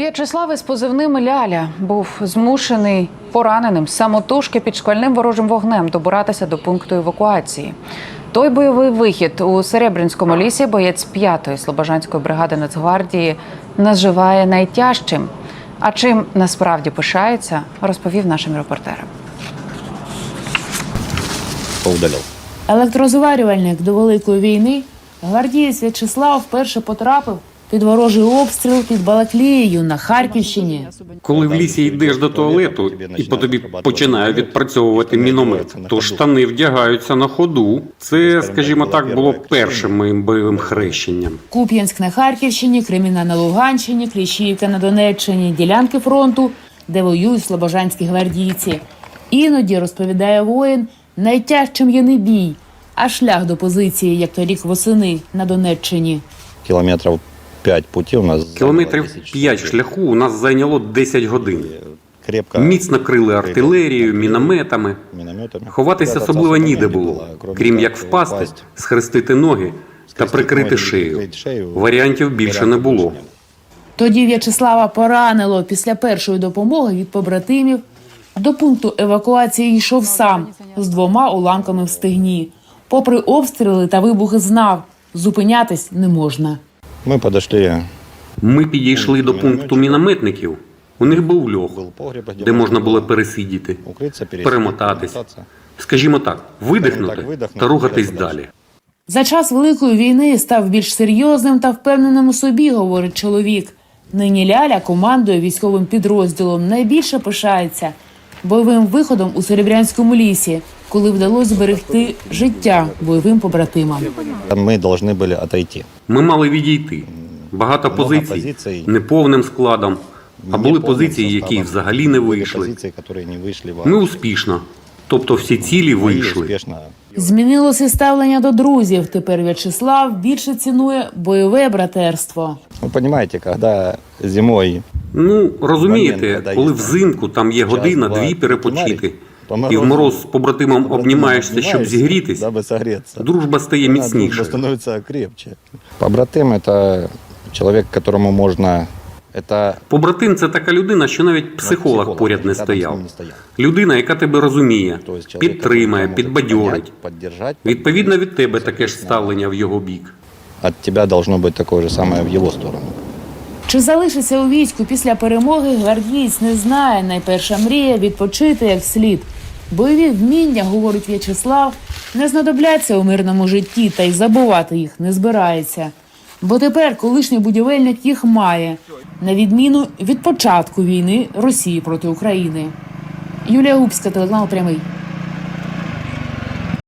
В'ячеслав із позивним Ляля був змушений пораненим самотужки під шквальним ворожим вогнем добиратися до пункту евакуації. Той бойовий вихід у Серебрянському лісі боєць 5-ї Слобожанської бригади Нацгвардії називає найтяжчим. А чим насправді пишається, розповів нашим репортерам. поудалял. Електрозварювальник до Великої війни гвардієць В'ячеслав вперше потрапив під ворожий обстріл під Балаклією на Харківщині. Коли в лісі йдеш до туалету і по тобі починає відпрацьовувати міномет, то штани вдягаються на ходу. Це, скажімо так, було першим моїм бойовим хрещенням. Куп'янськ на Харківщині, Креміна на Луганщині, Кліщіївка на Донеччині, ділянки фронту, де воюють слобожанські гвардійці. Іноді розповідає воїн, найтяжчим є не бій, а шлях до позиції, як торік восени на Донеччині. Километров 5 пути у нас. Кілометрів заняло 10 5 шляху у нас зайняло 10 годин. Крепко. Міцно крили артилерією, мінометами. Ховатися особливо ніде було, крім як впасти, схрестити ноги та прикрити шею. Варіантів більше не було. Тоді В'ячеслава поранило після першої допомоги від побратимів. До пункту евакуації йшов сам з двома уламками в стегні. Попри обстріли та вибухи, знав зупинятись не можна. Ми подошли. Ми підійшли до пункту мінометників. У них був льох, де можна було пересидіти, перемотатись. перемотатися. Скажімо так, видихнути та рухатись далі. За час великої війни став більш серйозним та впевненим у собі, говорить чоловік. Нині Ляля командує військовим підрозділом. Найбільше пишається бойовим виходом у Серебрянському лісі, коли вдалося зберегти життя бойовим побратимам. Ми повинні були отойти. Ми мали відійти. Багато позицій неповним складом, а були позиції, які взагалі не вийшли. Ми успішно. Тобто всі цілі вийшли. Змінилося ставлення до друзів. Тепер В'ячеслав більше цінує бойове братерство. Ви розумієте, коли зимою Ну, Момент, розумієте, коли коли є взимку там є час, година-дві два, перепочити, кімарі, по і в морозу, мороз з побратимом обнімаєшся, щоб обнімаєшся, зігрітись, даби согреться. дружба стає Дружба міцнішою. становиться крепче. Побратим – это человек, которому можно... Это Побратим це така людина, що навіть психолог поряд не рядом з стояв. ним не стояв. Людина, яка тебе розуміє, То есть человек, підтримає, который может підбадьорить. понять, поддержать. Відповідно від тебе таке ж ставлення в його бік. От тебя должно быть такое же самое в его сторону. Чи залишиться у війську після перемоги, гвардієць не знає. Найперша мрія відпочити як слід. Бойові вміння, говорить В'ячеслав, не знадобляться у мирному житті, та й забувати їх не збирається. Бо тепер колишній будівельник їх має, на відміну від початку війни Росії проти України. Юлія Губська, телеканал прямий.